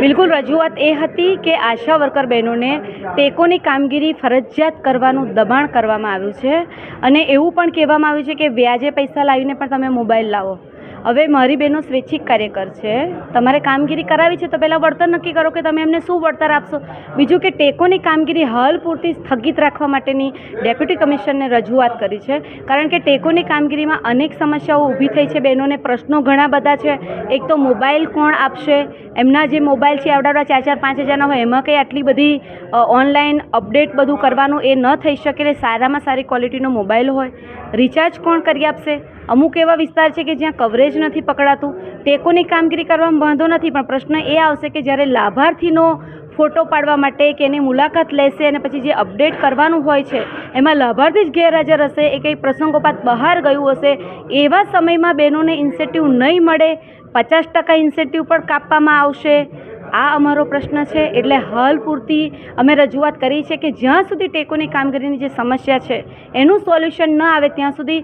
બિલકુલ રજૂઆત એ હતી કે આશા વર્કર બહેનોને ટેકોની કામગીરી ફરજિયાત કરવાનું દબાણ કરવામાં આવ્યું છે. અને એવું પણ કહેવામાં આવ્યું છે કે વ્યાજે પૈસા લાવીને પણ તમે મોબાઈલ લાવો. હવે મારી બહેનો સ્વૈચ્છિક કાર્યકર છે. તમારે કામગીરી કરાવી છે તો પહેલાં વળતર નક્કી કરો કે તમે એમને શું વળતર આપશો. બીજું કે ટેકોની કામગીરી હાલ પૂરતી સ્થગિત રાખવા માટેની ડેપ્યુટી કમિશનરને રજૂઆત કરી છે. કારણ કે ટેકોની કામગીરીમાં અનેક સમસ્યાઓ ઊભી થઈ છે. બહેનોને પ્રશ્નો ઘણા બધા છે. એક તો મોબાઈલ કોણ આપશે? એમના જે મોબાઈલ છે, આવડાવડા ચાર ચાર, પાંચ હજારના હોય, એમાં કંઈ આટલી બધી ઓનલાઈન અપડેટ બધું કરવાનું એ ન થઈ શકે એટલે સારામાં સારી ક્વોલિટીનો મોબાઈલ હોય. રિચાર્જ કોણ કરી આપશે? અમુક એવા વિસ્તાર છે કે જ્યાં કવરેજ નથી પકડાતું. ટેકોની કામગીરી કરવામાં વાંધો નથી, પણ પ્રશ્ન એ આવશે કે જ્યારે લાભાર્થીનો ફોટો પાડવા માટે કે એની મુલાકાત લેશે અને પછી જે અપડેટ કરવાનું હોય છે, એમાં લાભાર્થી જ ગેરહાજર હશે, એ કંઈ પ્રસંગોપાત બહાર ગયું હશે, એવા સમયમાં બહેનોને ઇન્સેન્ટિવ નહીં મળે, પચાસ ટકા ઇન્સેન્ટિવ પણ કાપવામાં આવશે. આ અમારો પ્રશ્ન છે. એટલે હાલ પૂરતી અમે રજૂઆત કરી છે કે જ્યાં સુધી ટેકોની કામગીરીની જે સમસ્યા છે, એનું સોલ્યુશન ન આવે ત્યાં સુધી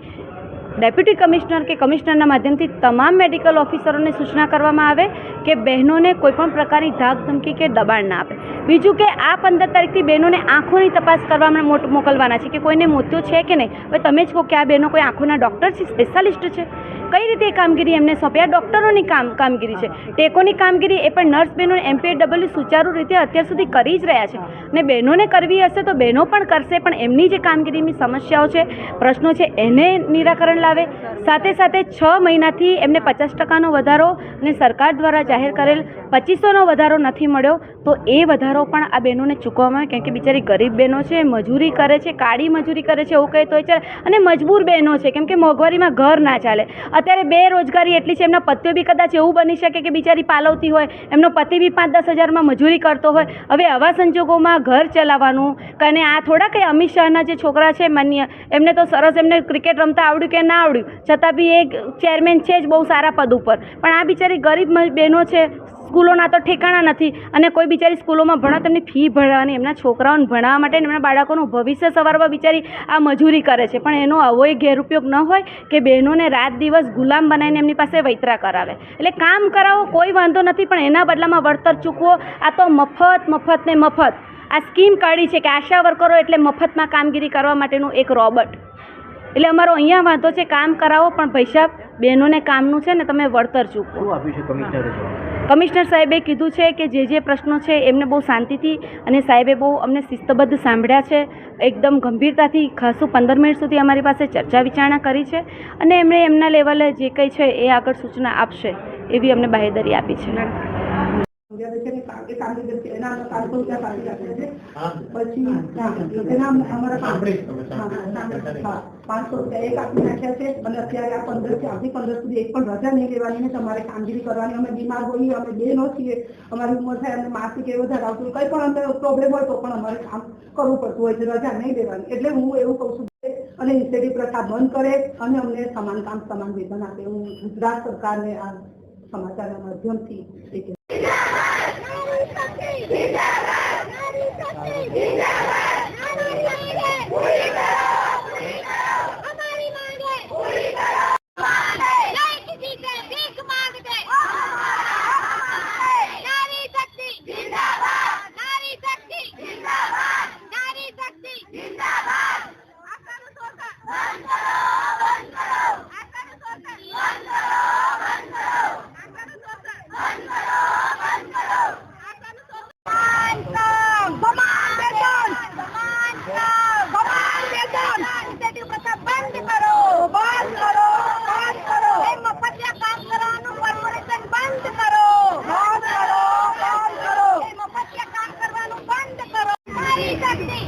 ડેપ્યુટી કમિશનર કે કમિશનરના માધ્યમથી તમામ મેડિકલ ઓફિસરોને સૂચના કરવામાં આવે કે બહેનોને કોઈપણ પ્રકારની ધાક ધમકી કે દબાણ ના આપે. બીજું કે આ પંદર તારીખથી બહેનોને આંખોની તપાસ કરવામાં મોકલવાના છે કે કોઈને મોતિયો છે કે નહીં? હવે તમે જ કહો કે આ બહેનો કોઈ આંખોના ડૉક્ટર છે, સ્પેશિયાલિસ્ટ છે? કઈ રીતે કામગીરી એમને સોંપ્યા? ડૉક્ટરોની કામ કામગીરી છે. ટેકોની કામગીરી એ પણ નર્સ બહેનો એમપીએડબલ્યુ સુચારુ રીતે અત્યાર સુધી કરી જ રહ્યા છે. અને બહેનોને કરવી હશે તો બહેનો પણ કરશે પણ એમની જે કામગીરીની સમસ્યાઓ છે પ્રશ્નો છે એને નિરાકરણ લાવે. સાથે સાથે છ મહિનાથી એમને પચાસ ટકાનો વધારો અને સરકાર દ્વારા જાહેર કરેલ પચીસોનો વધારો નથી મળ્યો તો એ વધારો પણ આ બહેનોને ચૂકવવામાં આવે કેમ કે બિચારી ગરીબ બહેનો છે મજૂરી કરે છે કાળી મજૂરી કરે છે એવું કહે તો ચાલે. અને મજબૂર બહેનો છે કેમ કે મોંઘવારીમાં ઘર ના ચાલે. અત્યારે બેરોજગારી એટલી છે, એમના પતિઓ બી કદાચ એવું બની શકે કે બિચારી પાલવતી હોય, એમનો પતિ બી પાંચ દસ હજારમાં મજૂરી કરતો હોય. હવે આવા સંજોગોમાં ઘર ચલાવવાનું અને આ થોડા કંઈ અમિત શાહના જે છોકરા છે, માન્ય, એમને તો સરસ એમને ક્રિકેટ રમતા આવડ્યું કે ના આવડ્યું, છતાં બી એક ચેરમેન છે જ બહુ સારા પદ ઉપર. પણ આ બિચારી ગરીબ બહેનો છે સ્કૂલોના તો ઠેકાણા નથી અને કોઈ બિચારી સ્કૂલોમાં ભણા તેમની ફી ભરવાની, એમના છોકરાઓને ભણાવવા માટે એમના બાળકોનું ભવિષ્ય સવારવા બિચારી આ મજૂરી કરે છે. પણ એનો આવો ગેરઉપયોગ ન હોય કે બહેનોને રાત દિવસ ગુલામ બનાવીને એમની પાસે વૈતરા કરાવે. એટલે કામ કરાવો, કોઈ વાંધો નથી, પણ એના બદલામાં વળતર ચૂકવો, આ તો મફત મફત ને મફત. આ સ્કીમ કાઢી છે કે આશા વર્કરો એટલે મફતમાં કામગીરી કરવા માટેનું એક રોબોટ. એટલે અમારો અહીંયા વાંધો છે, કામ કરાવો, પણ પૈસા બહેનોને કામનું છે ને તમે વળતર ચૂકવો. શું આપ્યું છે કમિશનરે સાહેબે કીધું છે કે જે જે પ્રશ્નો છે એમને બહુ શાંતિથી અને સાહેબે બહુ અમને શિસ્તબદ્ધ સાંભળ્યા છે. એકદમ ગંભીરતાથી ખાસું પંદર મિનિટ સુધી અમારી પાસે ચર્ચા વિચારણા કરી છે અને એમણે એમના લેવલે જે કંઈ છે એ આગળ સૂચના આપશે એવી અમને બાહેદરી આપી છે. પછી પાંચસો રૂપિયા એક આપી નાખ્યા છે. અને અત્યારે આ પંદરથી આવતી પંદર સુધી એક પણ રજા નહીં લેવાની ને તમારે કામગીરી કરવાની. અમે બીમાર હોઈએ અમે બેનો છીએ અમારી ઉંમર થાય અમને માસિક એ વધારે આવતું કઈ પણ અમને પ્રોબ્લેમ હોય તો પણ અમારે કામ કરવું પડતું હોય છે રજા નહીં લેવાની. એટલે હું એવું કઉ છું કે અને ઇન્સેટિવ પ્રથા બંધ કરે અને અમને સમાન કામ સમાન વેતન આપે. હું ગુજરાત સરકારને આ સમાચારના માધ્યમથી એ કહેવા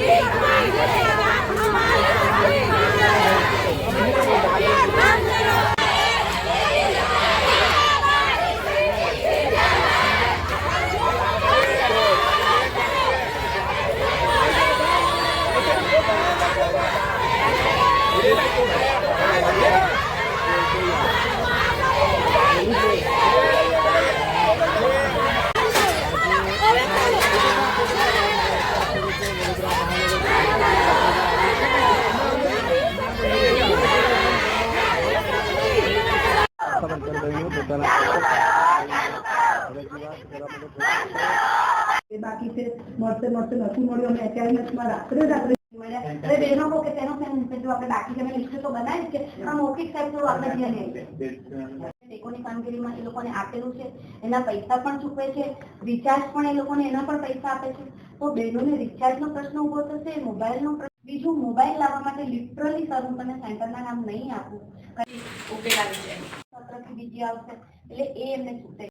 Big Mike! મળશે મળશે નથી મળ્યું. અમે અચાનકમાં રાત્રે રાત્રે મળ્યા એટલે બહેનો કહો કે તેનો ફેન આપણે બાકી તમે લિસ્ટ તો બનાવી કે આ મૌખિક સાહેબ થોડું આપણે ધ્યાન આપીએ. ટેકોની કામગીરીમાં એ લોકોને આપેલું છે એના પૈસા પણ ચૂકવે છે રિચાર્જ પણ એ લોકોને એના પણ પૈસા આપે છે. તો બહેનોને રિચાર્જનો પ્રશ્ન ઊભો થશે મોબાઈલનો પ્રશ્ન બીજું મોબાઈલ લાવવા માટે લિટરલી સર હું તમને સેન્ટરના નામ નહીં આપું. ઉકેલાવી છે. સત્રથી બીજી આવશે એટલે એ એમને છૂટે.